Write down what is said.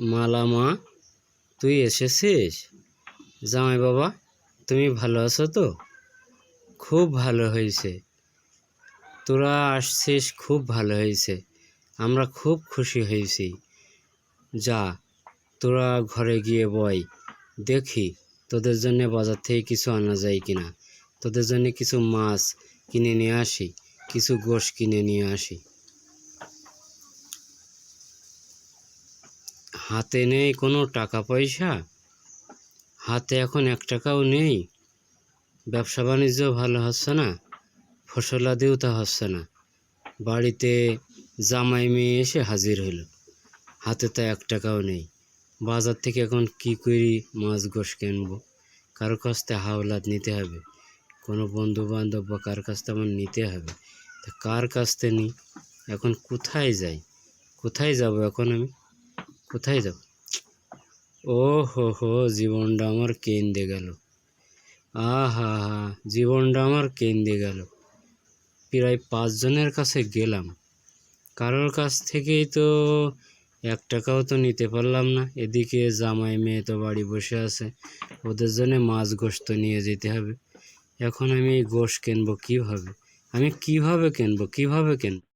মালা মা তুই এসেছিস? জামাই বাবা, তুমি ভালো আছো তো? খুব ভালো হয়েছে। তোরা আসছিস, খুব ভালো হয়েছে। আমরা খুব খুশি হয়েছি। যা, তোরা ঘরে গিয়ে বয়। দেখি, তোদের জন্য বাজার থেকে কিছু আনা যায় কিনা। তোদের জন্য কিছু মাছ কিনে নিয়ে আসি, কিছু গোশ কিনে নিয়ে আসি। হাতে নেই কোনো টাকা পয়সা, হাতে এখন এক টাকাও নেই। ব্যবসা বাণিজ্য ভালো হচ্ছে না ফসলাদিও তা হচ্ছে না। বাড়িতে জামাই মেয়ে এসে হাজির হলো, হাতে তা এক টাকাও নেই। বাজার থেকে এখন কি করি মাছ গোশ কিনবো? কারও কাছ থেকে হাওলাত নিতে হবে, কোনো বন্ধু বান্ধব বা কার কাছ থেকে আমার নিতে হবে। তা কার কাছ থেকে নিই? এখন কোথায় যাই? কোথায় যাব এখন আমি? কোথায় যাব? ও হো হো জীবনটা আমার কেন্দে গেল। আহা হা জীবনটা আমার কেন্দে গেল। প্রায় পাঁচজনের কাছে গেলাম। কারোর কাছ থেকেই তো এক টাকাও তো নিতে পারলাম না। এদিকে জামাই মেয়ে তো বাড়ি বসে আছে। ওদের জন্য মাছ গোস্ত নিয়ে যেতে হবে। এখন আমি গোশ কিনবো কীভাবে? আমি কীভাবে কিনবো? কীভাবে কিনবো?